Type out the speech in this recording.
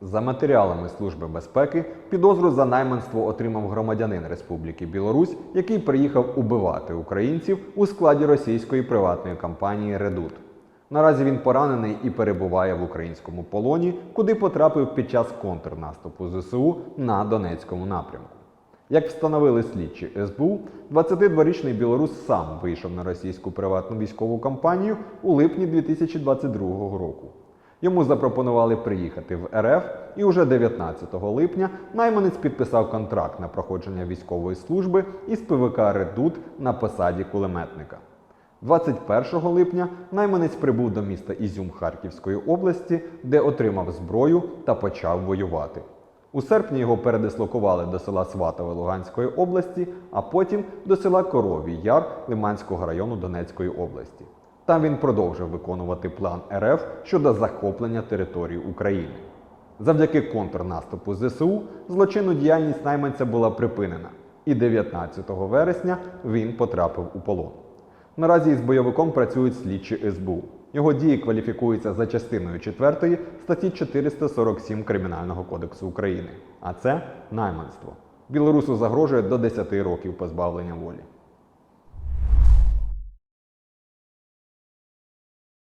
За матеріалами Служби безпеки підозру за найманство отримав громадянин Республіки Білорусь, який приїхав убивати українців у складі російської приватної компанії Редут. Наразі він поранений і перебуває в українському полоні, куди потрапив під час контрнаступу ЗСУ на Донецькому напрямку. Як встановили слідчі СБУ, 22-річний білорус сам вийшов на російську приватну військову компанію у липні 2022 року. Йому запропонували приїхати в РФ, і уже 19 липня найманець підписав контракт на проходження військової служби із ПВК Редут на посаді кулеметника. 21 липня найманець прибув до міста Ізюм Харківської області, де отримав зброю та почав воювати. У серпні його передислокували до села Сватове Луганської області, а потім до села Коровій Яр Лиманського району Донецької області. Там він продовжив виконувати план РФ щодо захоплення території України. Завдяки контрнаступу ЗСУ злочинну діяльність найманця була припинена, і 19 вересня він потрапив у полон. Наразі із бойовиком працюють слідчі СБУ. Його дії кваліфікуються за частиною 4 статті 447 Кримінального кодексу України. А це найманство. Білорусу загрожує до 10 років позбавлення волі.